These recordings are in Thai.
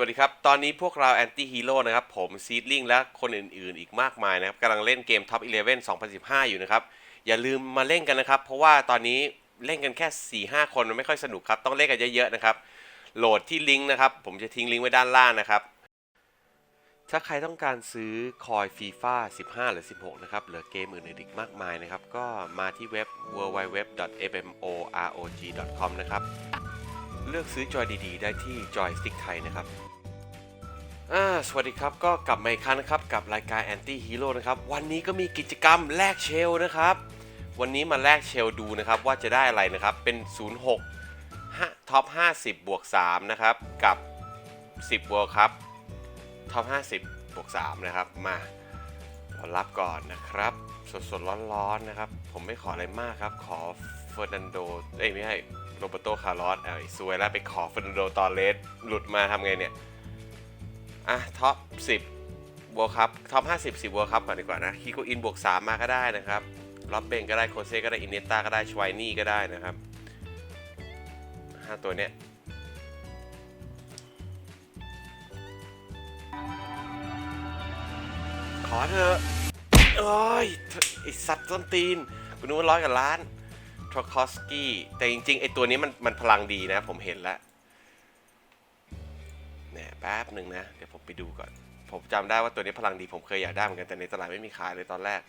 วัสดีครับ ตอนนี้พวกเราแอนตี้ฮีโร่นะครับ ผมซีดลิงและคนอื่นๆ อีกมากมายนะครับกำลังเล่นเกม Top 11 2015 อยู่นะครับ อย่าลืมมาเล่นกันนะครับ เพราะว่าตอนนี้เล่นกันแค่ 4-5 คนมันไม่ค่อยสนุกครับ ต้องเล่นกันเยอะๆนะครับ โหลดที่ลิงก์นะครับ ผมจะทิ้งลิงก์ไว้ด้านล่างนะครับ ถ้าใครต้องการซื้อคอยฟีฟ่า15 หรือ 16 นะครับ เหลือเกมอื่นๆอีกมากมายนะครับ ก็มาที่เว็บ www.mmorog.com นะครับ เลือกซื้อจอยดีๆ ได้ที่จอยสติ๊กไทยนะครับสวัสดีครับก็กลับมาอีกครั้งนะครับกับรายการ Anti Hero นะครับวันนี้ก็มีกิจกรรมแลกเชลนะครับ วันนี้มาแลกเชลดูนะครับว่าจะได้อะไรนะครับเป็น 06ท็อป50 บวก 3 นะครับ กับ 10 World Cup ท็อป50 บวก 3 นะครับ มาเรารับก่อนนะครับ สดๆร้อนๆนะครับ ผมไม่ขออะไรมากครับ ขอเฟอร์นันโดเอ้ยไม่ใช่ โรเบโตคาร์ลอสเอ้ยซวยแล้วไปขอเฟอร์นันโดตอร์เลสหลุดมาทำไงเนี่ย อะ ท็อป 10บวกครับท็อป 50 10บวกครับก่อนดีกว่านะคิโกอินบวก 3 มาก็ได้นะครับล็อบเบนก็ได้โคเซ่ก็ได้ อินเนต้าก็ได้ชไวนี่ก็ได้นะครับ 5 ตัวเนี้ยขอเถอะโอ้ยไอสัตว์ต้นตีนกูนึกว่าร้อยกับล้าน ทรคอสกี้แต่จริงๆ ไอตัวนี้มันมันพลังดีนะ ผมเห็นแล้วเนี่ยแป๊บหนึ่งนะ เดี๋ยวผมไปดูก่อน ผมจำได้ว่าตัวนี้พลังดีผมเคยอยากได้เหมือนกันแต่ในตลาดไม่มีขายเลยตอนแรก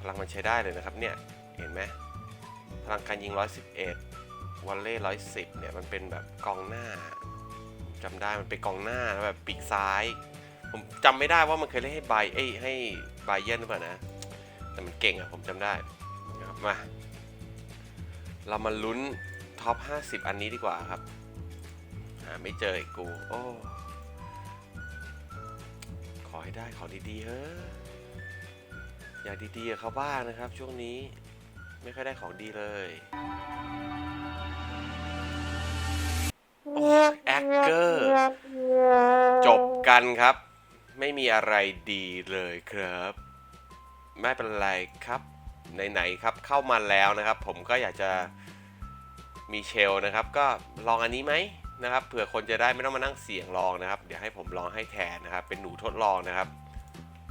พลังมันใช้ได้เลยนะครับเนี่ย เห็นไหมพลังการยิง 111วันเล่110 เนี่ย มันเป็นแบบกองหน้าจำได้มันเป็นกองหน้าแบบปีกซ้าย ผมจำไม่ได้ว่ามันเคยเล่นให้ไบเอ้ให้ไบเยนหรือเปล่านะ แต่มันเก่งอะผมจำได้ มา เรามาลุ้นท็อป 50 อันนี้ดีกว่าครับ หาไม่เจออีกกู โอ้ ขอให้ได้ของดีๆเฮ้ยอยากดีๆกับเขาบ้างนะครับ ช่วงนี้ไม่ค่อยได้ของดีเลยโอ้แอคเกอร์ จบกันครับ ไม่มีอะไรดีเลยครับ ไม่เป็นไรครับ ไหนๆครับเข้ามาแล้วนะครับ ผมก็อยากจะมีเชลนะครับ ก็ลองอันนี้ไหมนะครับเผื่อคนจะได้ไม่ต้องมานั่งเสี่ยงลองนะครับ เดี๋ยวให้ผมลองให้แทนนะครับ เป็นหนูทดลองนะครับ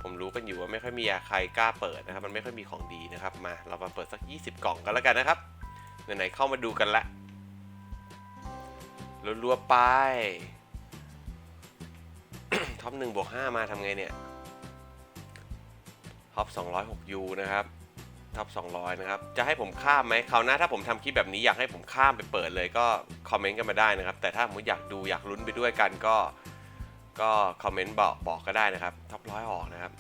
ผมรู้กันอยู่ว่าไม่ค่อยมีใครกล้าเปิดนะครับ มันไม่ค่อยมีของดีนะครับ มาเรามาเปิดสัก 20 กล่องกันแล้วกันนะครับไหนๆเข้ามาดูกันละรัวๆไปท็อปหนึ่งบวกห้ามาทำไงเนี่ยท็อป206 U นะครับ ท็อป200 นะครับ จะให้ผมข้ามไหมคราวหน้าถ้าผมทำคลิปแบบนี้อยากให้ผมข้ามไปเปิดเลยก็คอมเมนต์กันมาได้นะครับ แต่ถ้าผมอยากดูอยากลุ้นไปด้วยกันก็ก็คอมเมนต์บอกบอกก็ได้นะครับท็อปร้อยออกนะครับ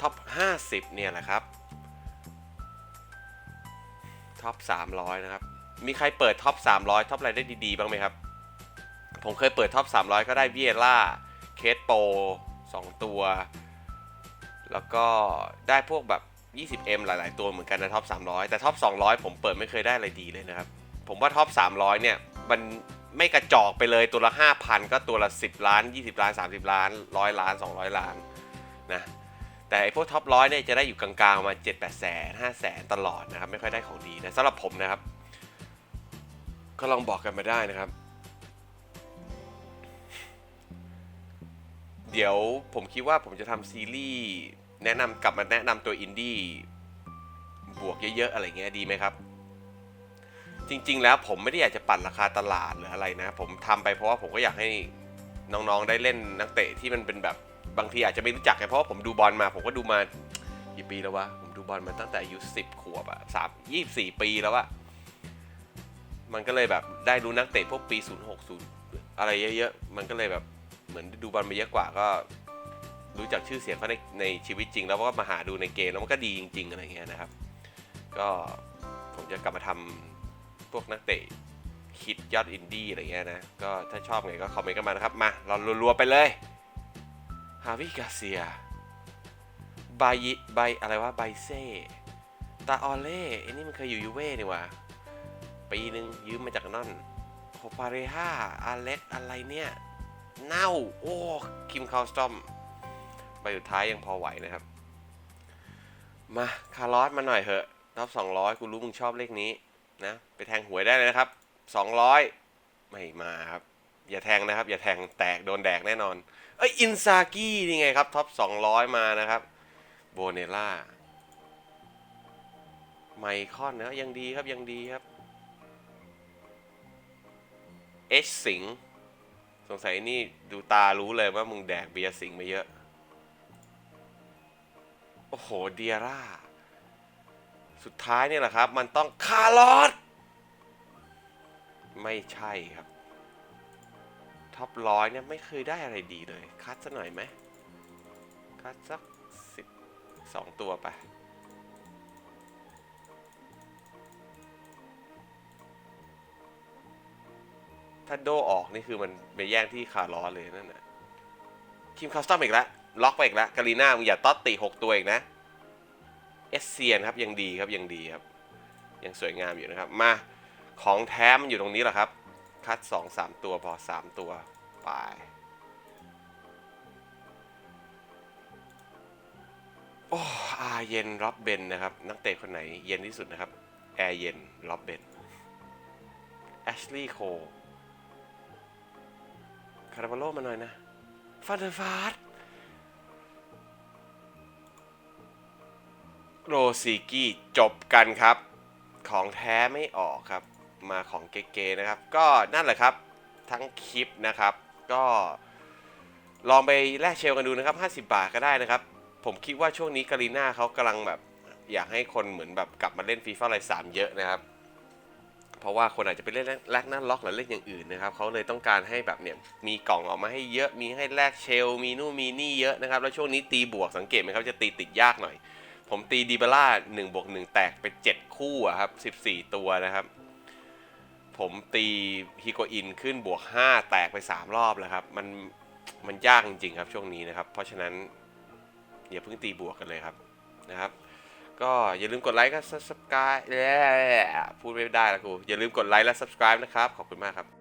ท็อป50 เนี่ยแหละครับท็อป300 นะครับ มีใครเปิดท็อป300ท็อปอะไรได้ดีๆ บ้างไหมครับ ผมเคยเปิดท็อป300 ก็ได้เวียล่าเคสโป2ตัว แล้วก็ได้พวกแบบ 20M หลาย ๆ ตัวเหมือนกันนะท็อป300 แต่ท็อป200 ผมเปิดไม่เคยได้อะไรดีเลยนะครับ ผมว่าท็อป300 เนี่ย มันไม่กระจอกไปเลยตัวละ 5,000 ก็ตัวละ 10 ล้าน 20 ล้าน 30 ล้าน 100 ล้าน 200 ล้านนะแต่ไอพวกท็อปร้อยเนี่ยจะได้อยู่กลางๆมา 7 8แสน5แสนตลอดนะครับ ไม่ค่อยได้ของดีนะสำหรับผมนะครับ ก็ลองบอกกันมาได้นะครับ เดี๋ยวผมคิดว่าผมจะทำซีรีส์ แนะนำกลับมาแนะนำตัวอินดี้บวกเยอะๆอะไรเงี้ยดีไหมครับ จริง ๆ แล้วผมไม่ได้อยากจะปั่นราคาตลาดหรืออะไรนะ ผมทำไปเพราะว่าผมก็อยากให้น้องๆได้เล่นนักเตะที่มันเป็นแบบบางทีอาจจะไม่รู้จักไงเพราะว่าผมดูบอลมา ผมก็ดูมากี่ปีแล้ววะผมดูบอลมาตั้งแต่อายุสิบขวบอะสามยี่สี่ปีแล้วอะมันก็เลยแบบได้รู้นักเตะพวกปี 060 อะไรเยอะๆ มันก็เลยแบบเหมือนดูบอลมาเยอะกว่าก็ รู้จักชื่อเสียงเขาในในชีวิตจริง แล้วก็มาหาดูในเกมแล้วมันก็ดีจริง ๆ อะไรเงี้ยนะครับ ก็ผมจะกลับมาทำพวกนักเตะคิดยอดอินดี้อะไรเงี้ยนะ ก็ถ้าชอบไงก็คอมเมนต์กันมานะครับ มา เรารัวๆไปเลยฮาวิกาเซียบายบไบอะไรวะไบเซ่ตาออเล่ไอ้นี่มันเคยอยู่ยูเว่นี่ว่าปีหนึ่งยืมมาจากนั่นโคปาเรฮาอาเล็กอะไรเนี่ย เน่า โอ้ คิมคาวสตอม ใบสุดท้ายยังพอไหวนะครับ มาคาร์ลอสมาหน่อยเหอะรอบ200กูรู้มึงชอบเลขนี้นะ ไปแทงหวยได้เลยนะครับ200ไม่มาครับ อย่าแทงนะครับ อย่าแทงแตกโดนแดกแน่นอน เอ้ยอินซากินี่ไงครับท็อป200มานะครับโบเนล่าไมคอนนะยังดีครับยังดีครับเอชสิงสงสัยนี่ดูตารู้เลยว่ามึงแดกเบียร์สิงห์มาเยอะ อ้โห เดียร่า สุดท้ายเนี่ยแหละครับ มันต้องคาร์ลอสไม่ใช่ครับ ท็อปร้อยเนี่ยไม่เคยได้อะไรดีเลย คัดสักหน่อยไหม คัดสักสิบสองตัวไปถ้าโดออกนี่คือมันไปแย่งที่คาร์ลอสเลยนั่นน่ะทีมคัสตอมอีกแล้ว ล็อกไปอีกแล้วกาลีน่ามึงอย่าต๊อตติหกตัวอีกนะเอสเซียนครับยังดีครับยังดีครับ ยังสวยงามอยู่นะครับ มาของแท้มันอยู่ตรงนี้แหละครับ คัดสองสามตัวพอสามตัวไปโอ้อาเย็นร็อบเบนนะครับ นักเตะคนไหนเย็นที่สุดนะครับ แอร์เย็นร็อบเบนแอชลีย์โคคาราบาโลมาหน่อยนะฟาเดอร์ฟาร์ โรซิกี้จบกันครับ ของแท้ไม่ออกครับ มาของเก๋ๆนะครับ ก็นั่นแหละครับทั้งคลิปนะครับ ก็ลองไปแลกเชลกันดูนะครับ 50 บาทก็ได้นะครับ ผมคิดว่าช่วงนี้การีน่าเขากำลังแบบอยากให้คนเหมือนแบบกลับมาเล่นฟีฟ่าไลน์สามเยอะนะครับ เพราะว่าคนอาจจะไปเล่นแลกหน้าล็อกหรือเล่นอย่างอื่นนะครับเขาเลยต้องการให้แบบเนี่ยมีกล่องออกมาให้เยอะมีให้แลกเชล มีนู่นมีนี่เยอะนะครับ แล้วช่วงนี้ตีบวกสังเกตไหมครับจะตีติดยากหน่อย ผมตีดีเบล่า1บวก1แตกไป 7 คู่อะครับ 14 ตัวนะครับ ผมตีฮิโกอินขึ้นบวก 5 แตกไป 3 รอบแล้วครับ มันมันยากจริงๆครับช่วงนี้นะครับ เพราะฉะนั้นอย่าเพิ่งตีบวกกันเลยครับนะครับ ก็อย่าลืมกดไลค์กับ subscribe พูดไม่ได้แล้วกูอย่าลืมกดไลค์และ subscribe นะครับ ขอบคุณมากครับ